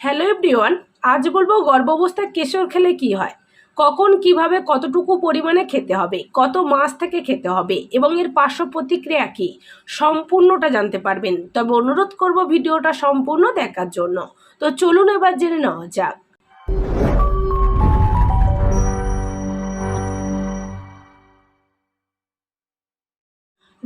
Hello everyone, আজ বলব গর্ভাবস্থায় কেশর খেলে কি হয়? কখন, কীভাবে, কতটুকু পরিমাণে খেতে হবে? কত মাস থেকে খেতে হবে? এবং এর পার্শ্ব প্রতিক্রিয়া কী? সম্পূর্ণটা জানতে পারবেন। তবে অনুরোধ করব ভিডিওটা সম্পূর্ণ দেখার জন্য। তো চলুন এবার জেনে নেওয়া যাক।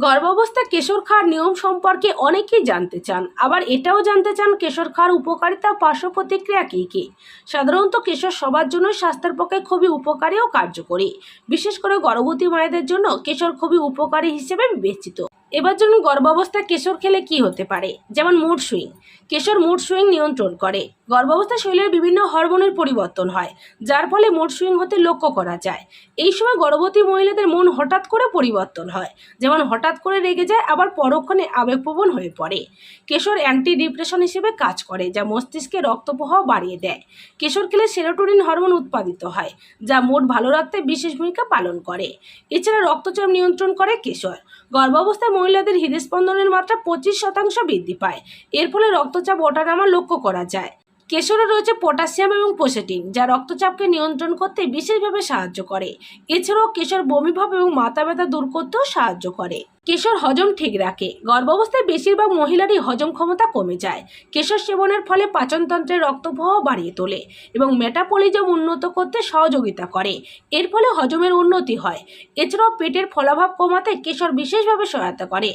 গর্ভাবস্থায় কেশর খাওয়ার নিয়ম সম্পর্কে অনেকেই জানতে চান। আবার এটাও জানতে চান কেশর খাওয়ার উপকারিতা পার্শ্ব প্রতিক্রিয়া কী কী? সাধারণত কেশর সবার জন্য স্বাস্থ্যের পক্ষে খুবই উপকারী ও কার্যকরী। বিশেষ করে গর্ভবতী মায়েদের জন্য কেশর খুবই উপকারী হিসেবে বিবেচিত। এবার জন্য গর্ভাবস্থায় কেশর খেলে কি হতে পারে? যেমন মুড সুইং। কেশর মুড সুইং নিয়ন্ত্রণ করে। গর্ভাবস্থায় শরীরের বিভিন্ন হরমোনের পরিবর্তন হয়, যার ফলে মুড সুইং হতে লক্ষ্য করা যায়। এই সময় গর্ভবতী মহিলাদের মন হঠাৎ করে পরিবর্তন হয়, যেমন হঠাৎ করে রেগে যায়, আবার পরক্ষণে আবেগপ্রবণ হয়ে পড়ে। কেশর অ্যান্টি ডিপ্রেশন হিসেবে কাজ করে, যা মস্তিষ্কে রক্তপ্রবাহ বাড়িয়ে দেয়। কেশর খেলে সেরোটোনিন হরমোন উৎপাদিত হয়, যা মুড ভালো রাখতে বিশেষ ভূমিকা পালন করে। এছাড়া রক্তচাপ নিয়ন্ত্রণ করে কেশর। গর্ভাবস্থায় মহিলাদের হৃদস্পন্দনের মাত্রা পঁচিশ শতাংশ বৃদ্ধি পায়। এর ফলে রক্তচাপ ওঠানামা লক্ষ্য করা যায়। কেশরে রয়েছে পটাশিয়াম এবং পোসেটিন, যা রক্তচাপকে নিয়ন্ত্রণ করতে বিশেষভাবে সাহায্য করে। এছাড়াও কেশর বমিভাব এবং মাথা ব্যথা দূর করতেও সাহায্য করে। কেশর হজম ঠিক রাখে। গর্ভাবস্থায় বেশিরভাগ মহিলারই হজম ক্ষমতা কমে যায়। কেশর সেবনের ফলে পাচনতন্ত্রের রক্তপ্রবাহ বাড়িয়ে তোলে এবং মেটাপলিজম উন্নত করতে সহযোগিতা করে। এর ফলে হজমের উন্নতি হয়। এছাড়াও পেটের ফলাভাব কমাতে কেশর বিশেষভাবে সহায়তা করে।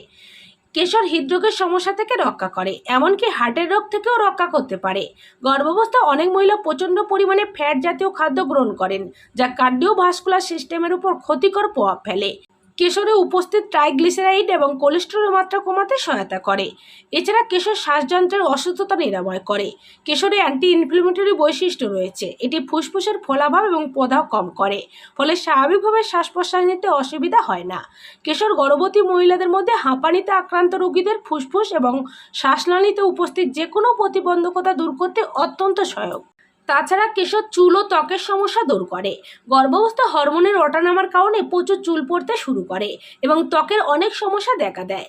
কেশর হৃদরোগের সমস্যা থেকে রক্ষা করে, এমনকি হার্টের রোগ থেকেও রক্ষা করতে পারে। গর্ভাবস্থা অনেক মহিলা প্রচণ্ড পরিমাণে ফ্যাট জাতীয় খাদ্য গ্রহণ করেন, যা কার্ডিওভাস্কুলার সিস্টেমের উপর ক্ষতিকর প্রভাব ফেলে। কেশরে উপস্থিত ট্রাইগ্লিসারাইড এবং কোলেস্টেরলের মাত্রা কমাতে সহায়তা করে। এছাড়া কেশর শ্বাসযন্ত্রের অসুস্থতা নিরাময় করে। কেশরে অ্যান্টি ইনফ্লেমেটরি বৈশিষ্ট্য রয়েছে। এটি ফুসফুসের ফোলাভাব এবং প্রদাহ কম করে, ফলে স্বাভাবিকভাবে শ্বাস প্রশ্বাস নিতে অসুবিধা হয় না। কেশর গর্ভবতী মহিলাদের মধ্যে হাঁপানিতে আক্রান্ত রোগীদের ফুসফুস এবং শ্বাসনালীতে উপস্থিত যে কোনো প্রতিবন্ধকতা দূর করতে অত্যন্ত সহায়ক। তাছাড়া কেশর চুল ও ত্বকের সমস্যা দূর করে। গর্ভাবস্থা হরমোনের ওঠানামার কারণে প্রচুর চুল পড়তে শুরু করে এবং ত্বকের অনেক সমস্যা দেখা দেয়।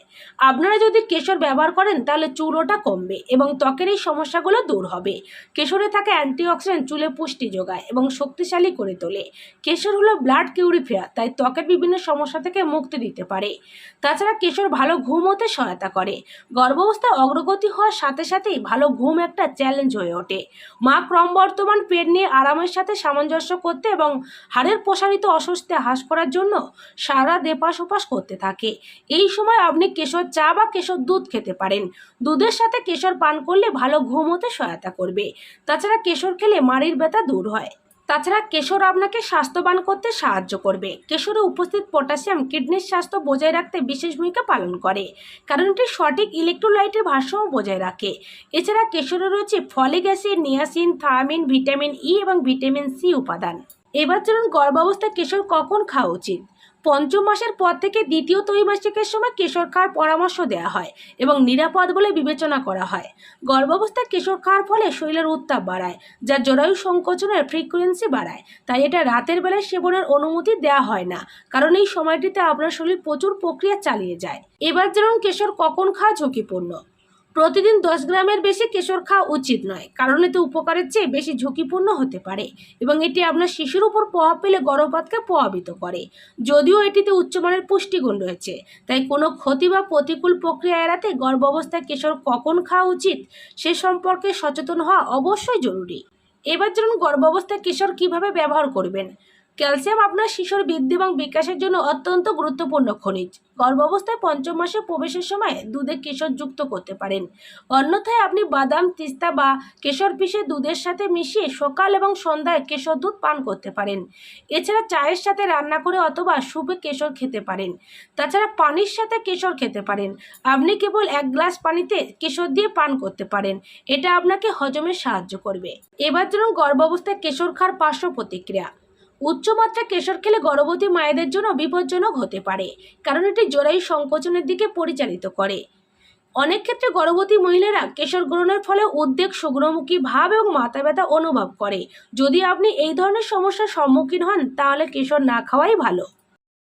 আপনারা যদি কেশর ব্যবহার করেন, তাহলে চুল ওঠা কমবে এবং ত্বকের এই সমস্যাগুলো দূর হবে। কেশরে থাকা অ্যান্টিঅক্সিডেন্ট চুলে পুষ্টি যোগায় এবং শক্তিশালী করে তোলে। কেশর হলো ব্লাড কিউরিফিয়ার তাই ত্বকের বিভিন্ন সমস্যা থেকে মুক্তি দিতে পারে। তাছাড়া কেশর ভালো ঘুম হতে সহায়তা করে। গর্ভাবস্থায় অগ্রগতি হওয়ার সাথে সাথেই ভালো ঘুম একটা চ্যালেঞ্জ হয়ে ওঠে। মা ক্রমবর্ধমান পেট নিয়ে আরামের সাথে সামঞ্জস্য করতে এবং হাড়ের প্রসারিত অস্বস্তি হ্রাস করার জন্য সারা দেপাস উপাস করতে থাকে। এই সময় আপনি কেশর চা বা কেশর দুধ খেতে পারেন। দুধের সাথে কেশর পান করলে ভালো ঘুম হতে সহায়তা করবে। তাছাড়া কেশর খেলে মাড়ির ব্যথা দূর হয়। তাছাড়া কেশর আপনাকে স্বাস্থ্যবান করতে সাহায্য করবে। কেশরে উপস্থিত পটাশিয়াম কিডনির স্বাস্থ্য বজায় রাখতে বিশেষ ভূমিকা পালন করে, কারণ এটি সঠিক ইলেকট্রোলাইটের ভারসাম্য বজায় রাখে। এছাড়া কেশরে রয়েছে folic acid, niacin, thiamine, vitamin E এবং ভিটামিন সি উপাদান। এবার চলুন গর্ভাবস্থায় কেশর কখন খাওয়া উচিত? পঞ্চম মাসের পর থেকে দ্বিতীয় ত্রৈমাসিকের সময় কেশর খাওয়ার পরামর্শ দেওয়া হয় এবং নিরাপদ বলে বিবেচনা করা হয়। গর্ভাবস্থায় কেশর খাওয়ার ফলে শরীরের উত্তাপ বাড়ায়, যা জরায়ু সংকোচনের ফ্রিকোয়েন্সি বাড়ায়। তাই এটা রাতের বেলায় সেবনের অনুমতি দেওয়া হয় না, কারণ এই সময়টিতে আপনার শরীর প্রচুর প্রক্রিয়া চালিয়ে যায়। এবার যেমন কেশর কখন খাওয়া ঝুঁকিপূর্ণ। প্রতিদিন দশ গ্রামের বেশি কেশর খাওয়া উচিত নয়। কারণ এতে উপকারের চেয়ে বেশি ঝুঁকিপূর্ণ হতে পারে এবং এটি আপনার শিশুর উপর প্রভাব পেলে গর্ভপাতকে প্রভাবিত করে। যদিও এটিতে উচ্চমানের পুষ্টিগুণ রয়েছে, তাই কোনো ক্ষতি বা প্রতিকূল প্রক্রিয়া এড়াতে গর্ভাবস্থায় কেশর কখন খাওয়া উচিত সে সম্পর্কে সচেতন হওয়া অবশ্যই জরুরি। এবার যেমন গর্ভাবস্থায় কেশর কীভাবে ব্যবহার করবেন? ক্যালসিয়াম আপনার শিশুর বৃদ্ধি এবং বিকাশের জন্য অত্যন্ত গুরুত্বপূর্ণ খনিজ। গর্ভাবস্থায় পঞ্চম মাসে প্রবেশের সময় দুধে কেশর যুক্ত করতে পারেন। অন্যথায় আপনি বাদাম, তিস্তা বা কেশর পিষে দুধের সাথে মিশিয়ে সকাল এবং সন্ধ্যায় কেশর দুধ পান করতে পারেন। এছাড়া চায়ের সাথে রান্না করে অথবা সুপে কেশর খেতে পারেন। তাছাড়া পানির সাথে কেশর খেতে পারেন। আপনি কেবল এক গ্লাস পানিতে কেশর দিয়ে পান করতে পারেন। এটা আপনাকে হজমে সাহায্য করবে। এবার ধরুন গর্ভাবস্থায় কেশর খাওয়ার পার্শ্ব প্রতিক্রিয়া। উচ্চমাত্রা কেশর খেলে গর্ভবতী মায়েদের জন্য বিপজ্জনক হতে পারে, কারণ এটি জরায়ু সংকোচনের দিকে পরিচালিত করে। অনেক ক্ষেত্রে গর্ভবতী মহিলারা কেশর গ্রহণের ফলে উদ্বেগ শুগ্রমুখী ভাব এবং মাথা ব্যথা অনুভব করে। যদি আপনি এই ধরনের সমস্যার সম্মুখীন হন, তাহলে কেশর না খাওয়াই ভালো।